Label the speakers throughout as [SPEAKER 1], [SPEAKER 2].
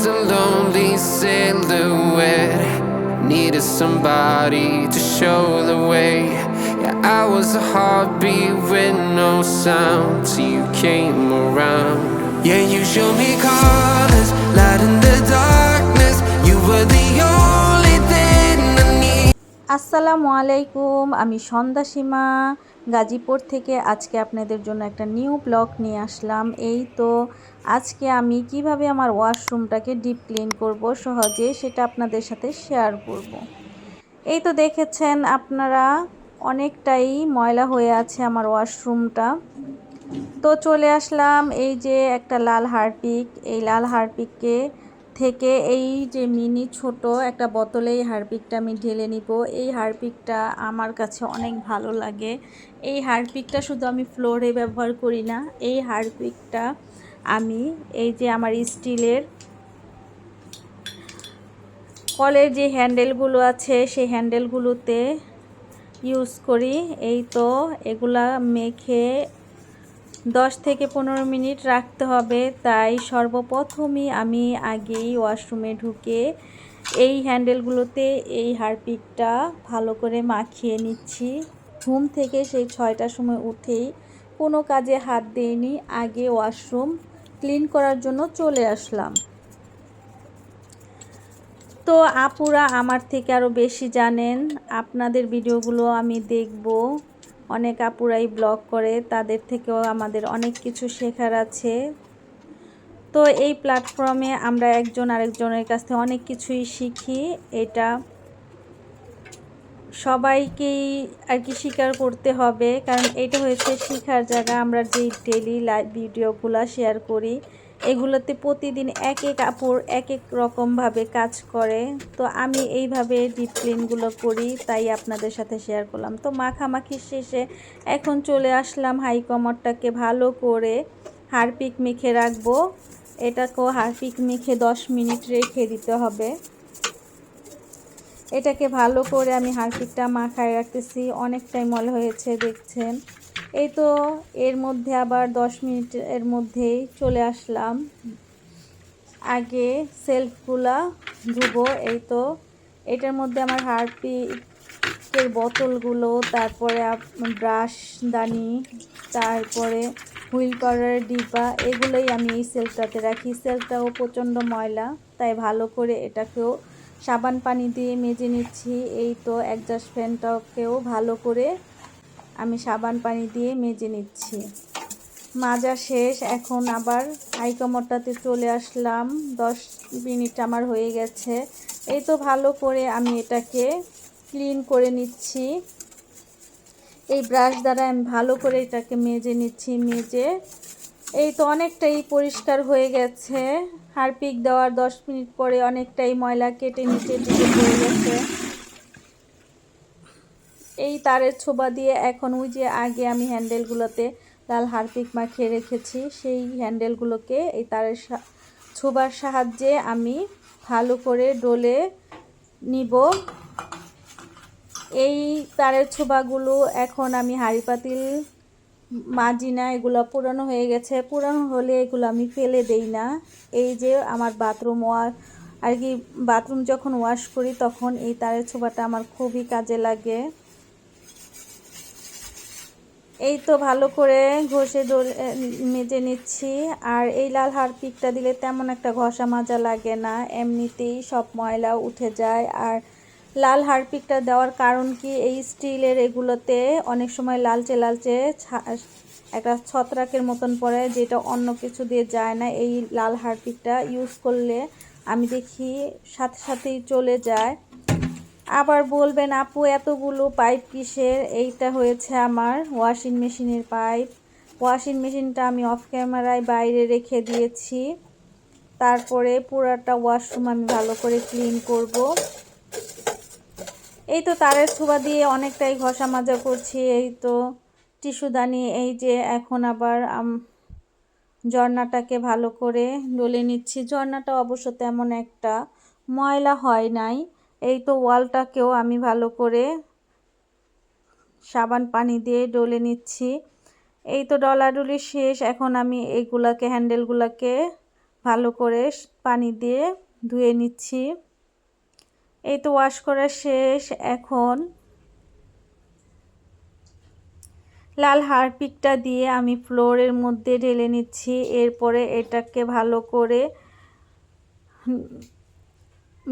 [SPEAKER 1] just a lonely silhouette. Needed somebody to show the way. Yeah, I was a heartbeat with no sound till you came around. Yeah, you showed me colors, light in the darkness. You were the only thing I need.
[SPEAKER 2] আসসালামু আলাইকুম আমি সন্ধ্যা সীমা গাজীপুর থেকে আজকে আপনাদের জন্য একটা new blog নিয়ে আসলাম। এই তো আজকে আমি কীভাবে আমার ওয়াশরুমটাকে ডিপ ক্লিন করব, সহজে সেটা আপনাদের সাথে শেয়ার করব। এই তো দেখেছেন আপনারা, অনেকটাই ময়লা হয়ে আছে আমার ওয়াশরুমটা। তো চলে আসলাম এই যে একটা লাল হারপিক। এই লাল হারপিককে থেকে এই যে মিনি ছোট একটা বোতলে এই হারপিকটা আমি ঢেলে নিব। এই হারপিকটা আমার কাছে অনেক ভালো লাগে। এই হারপিকটা শুধু আমি ফ্লোরে ব্যবহার করি না, এই হারপিকটা আমি এই যে আমার স্টিলের কলের যে হ্যান্ডেলগুলো আছে, সেই হ্যান্ডেলগুলোতে ইউজ করি। এই তো এগুলা মেখে দশ থেকে পনেরো মিনিট রাখতে হবে। তাই সর্বপ্রথমই আমি আগেই ওয়াশরুমে ঢুকে এই হ্যান্ডেলগুলোতে এই হারপিকটা ভালো করে মাখিয়ে নিচ্ছি। ঘুম থেকে সেই ছয়টার সময় উঠেই কোনো কাজে হাত দিইনি। আগে ওয়াশরুম ক্লিন করার জন্য চলে আসলাম। তো আপুরা আমার থেকে আরও বেশি জানেন। আপনাদের ভিডিওগুলো আমি দেখব। অনেক আপুরাই ব্লগ করে, তাদের থেকেও আমাদের অনেক কিছু শেখার আছে। তো এই প্ল্যাটফর্মে আমরা একজন আরেকজনের কাছ থেকে অনেক কিছুই শিখি। এটা সবাইকেই আর কি স্বীকার করতে হবে, কারণ এটা হয়েছে শেখার জায়গা। আমরা যেই ডেলি লাইভ ভিডিওগুলো শেয়ার করি এগুলোতে প্রতিদিন এক এক কাপড় এক এক রকমভাবে কাজ করে। তো আমি এইভাবে ডিপ ক্লিনগুলো করি, তাই আপনাদের সাথে শেয়ার করলাম। তো মাখামাখি শেষে এখন চলে আসলাম হাই কমরটাকে ভালো করে হারপিক মেখে রাখব। এটাকেও হারপিক মেখে দশ মিনিট রেখে দিতে হবে। এটাকে ভালো করে আমি হারপিকটা মাখায় রাখতেছি। অনেকটাই মল হয়েছে, দেখছেন। এই তো এর মধ্যে আবার দশ মিনিটের মধ্যেই চলে আসলাম। আগে সেলফগুলা ধুবো, এই তো। এটার মধ্যে আমার হারপিকের বোতলগুলো, তারপরে ব্রাশ, দানি, তারপরে হুইল করার ডিব্বা, এগুলোই আমি এই সেলফটাতে রাখি। সেলফটাও প্রচণ্ড ময়লা, তাই ভালো করে এটাকেও সাবান পানি দিয়ে মেজে নিচ্ছি। এই তো অ্যাডজাস্ট ফ্যানটাকেও ভালো করে আমি সাবান পানি দিয়ে মেজে নিচ্ছি। মাজা শেষ, এখন আবার হাইকমরটাতে চলে আসলাম। দশ মিনিট আমার হয়ে গেছে। এই তো ভালো করে আমি এটাকে ক্লিন করে নিচ্ছি। এই ব্রাশ দ্বারা আমি ভালো করে এটাকে মেজে নিচ্ছি, মেজে। এই তো অনেকটাই পরিষ্কার হয়ে গেছে। হারপিক দেওয়ার দশ মিনিট পরে অনেকটাই ময়লা কেটে নিচে দিকে পড়ে গেছে। এই তারের ছোবা দিয়ে এখন ওই যে আগে আমি হ্যান্ডেলগুলোতে লাল হারপিক মাখিয়ে রেখেছি, সেই হ্যান্ডেলগুলোকে এই তারের ছোবার সাহায্যে আমি ভালো করে ডলে নিব। এই তারের ছোবাগুলো এখন আমি হাঁড়ি পাতিল মাজি না এগুলো পুরানো হয়ে গেছে। পুরানো হলে এগুলো আমি ফেলে দেই না। এই যে আমার বাথরুম ওয়া, আর কি বাথরুম যখন ওয়াশ করি তখন এই তারের ছোবাটা আমার খুবই কাজে লাগে। এই তো ভালো করে ঘষে মেজে নিচ্ছি। আর এই লাল হারপিকটা দিলে তেমন একটা ঘষা মাজা লাগে না। এমনিতেই সব ময়লা উঠে যায়। আর লাল হারপিকটা দেওয়ার কারণ কি? এই স্টিলের এগুলোতে অনেক সময় লালচে লালচে একটা ছত্রাকের মতন পড়ে, যেটা অন্য কিছু দিয়ে যায় না। এই লাল হারপিকটা ইউজ করলে আমি দেখি সাথে সাথেই চলে যায়। আবার বলবেন, আপু, এতগুলো পাইপ কিসের? এইটা হয়েছে আমার ওয়াশিং মেশিনের পাইপ। ওয়াশিং মেশিনটা আমি অফ ক্যামেরায় বাইরে রেখে দিয়েছি। তারপরে পুরাটা ওয়াশরুম আমি ভালো করে ক্লিন করব। এই তো তারের ছোবা দিয়ে অনেকটাই ঘষা মাজা করছি, এই তো টিস্যুদানি এই যে এখন আবার ঝর্ণাটাকে ভালো করে ডলে নিচ্ছি। ঝর্ণাটা অবশ্য তেমন একটা ময়লা হয় নাই। এই তো ওয়ালটাকেও আমি ভালো করে সাবান পানি দিয়ে ডলে নিচ্ছি। এই তো ডলাডলি শেষ। এখন আমি এইগুলাকে, হ্যান্ডেলগুলোকে ভালো করে পানি দিয়ে ধুয়ে নিচ্ছি। এই তো ওয়াশ করা শেষ। এখন লাল হারপিকটা দিয়ে আমি ফ্লোরের মধ্যে ঢেলে নিচ্ছি। এরপরে এটাকে ভালো করে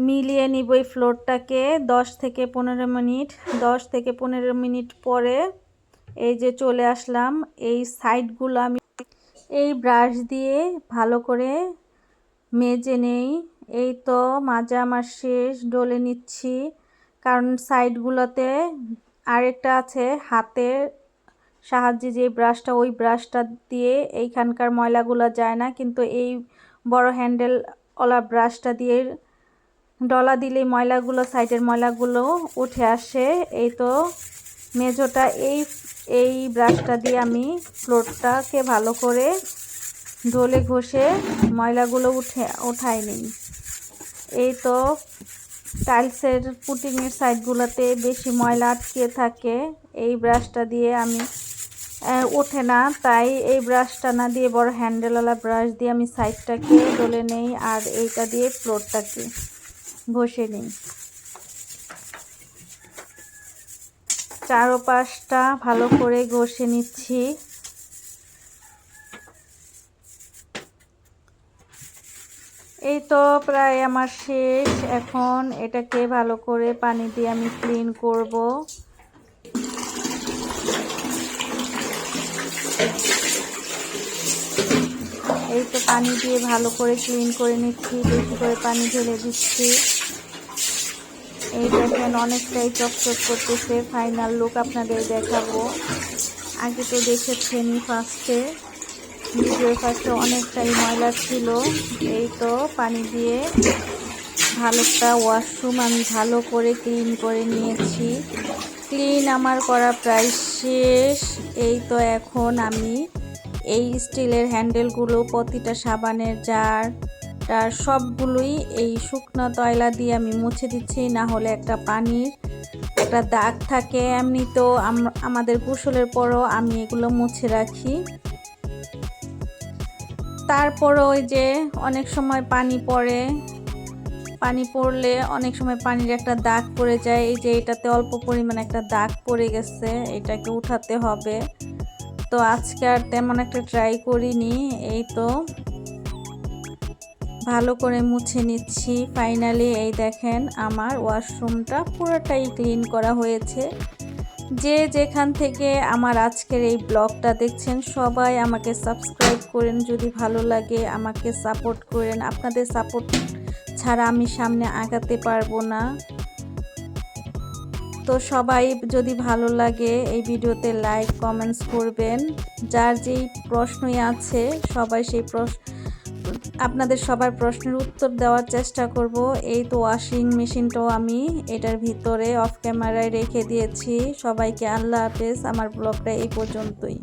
[SPEAKER 2] মিলিয়ে নিব এই ফ্লোরটাকে দশ থেকে পনেরো মিনিট। দশ থেকে পনেরো মিনিট পরে এই যে চলে আসলাম, এই সাইডগুলো আমি এই ব্রাশ দিয়ে ভালো করে মেজে নেই। এই তো মাজা আমার শেষ, ডলে নিচ্ছি। কারণ সাইডগুলোতে আরেকটা আছে হাতের সাহায্যে যে ব্রাশটা, ওই ব্রাশটা দিয়ে এইখানকার ময়লাগুলো যায় না। কিন্তু এই বড় হ্যান্ডেলওয়ালা ব্রাশটা দিয়ে ডলা দিলেই ময়লাগুলো, সাইডের ময়লাগুলো উঠে আসে। এই তো মেজোটা এই এই ব্রাশটা দিয়ে আমি ফ্লোরটাকে ভালো করে ঢোলে ঘষে ময়লাগুলো উঠে, উঠাই নিই। এই তো টাইলসের পুটিংয়ের সাইডগুলোতে বেশি ময়লা আটকে থাকে। এই ব্রাশটা দিয়ে আমি ওঠে না। তাই এই ব্রাশটা না দিয়ে বড় হ্যান্ডেলওয়ালা ব্রাশ দিয়ে আমি সাইডটাকে ডলে নেই আর এইটা দিয়ে ফ্লোরটাকে। ঘষে নিই। চারোপাশটা ভালো করে ঘষে নিচ্ছি। এই তো প্রায় আমার শেষ। এখন এটাকে ভালো করে পানি দিয়ে আমি ক্লিন করব। এই তো পানি দিয়ে ভালো করে ক্লিন করে নিচ্ছি, বেশি করে পানি ঢেলে দিচ্ছি। এই দেখেন অনেকটাই চকচক করতেছে ফাইনাল লুক আপনাদের দেখাবো। আগে তো দেখেছেনই ফার্স্টে ভিডিওর ফার্স্টে অনেকটাই ময়লা ছিল, এই তো পানি দিয়ে ভালোটা ওয়াশরুম আমি ভালো করে ক্লিন করে নিয়েছি। ক্লিন আমার করা প্রায় শেষ, এই তো এখন আমি এই স্টিলের হ্যান্ডেলগুলো, প্রতিটা সাবানের জার, তার সবগুলোই এই শুকনো তয়লা দিয়ে আমি মুছে দিচ্ছি। না হলে একটা পানির একটা দাগ থাকে। এমনি তো আমাদের গোসলের পরও আমি এগুলো মুছে রাখি। তারপরও ওই যে অনেক সময় পানি পড়ে। পানি পড়লে অনেক সময় পানির একটা দাগ পড়ে যায়। এই যে এটাতে অল্প পরিমাণে একটা দাগ পড়ে গেছে, এটাকে উঠাতে হবে। তো আজকে আর তেমন একটা ট্রাই করিনি, এই তো ভালো করে মুছে নিচ্ছি। ফাইনালি এই দেখেন আমার ওয়াশরুমটা পুরোটাই ক্লিন করা হয়েছে। যে যেখান থেকে আমার আজকের এই ব্লগটা দেখছেন, সবাই আমাকে সাবস্ক্রাইব করেন যদি ভালো লাগে, আমাকে সাপোর্ট করেন। আপনাদের সাপোর্ট ছাড়া আমি সামনে আগাতে পারব না। তো সবাই যদি ভালো লাগে এই ভিডিওতে লাইক কমেন্টস করবেন। যার যেই প্রশ্নই আছে, সবাই সেই প্রশ্ন, আপনাদের সবার প্রশ্নের উত্তর দেওয়ার চেষ্টা করব। এই তো ওয়াশিং মেশিনটাও আমি, এটার ভিতরে অফ ক্যামেরায় রেখে দিয়েছি। সবাইকে আল্লাহ হাফেজ, আমার ব্লগটা এই পর্যন্তই।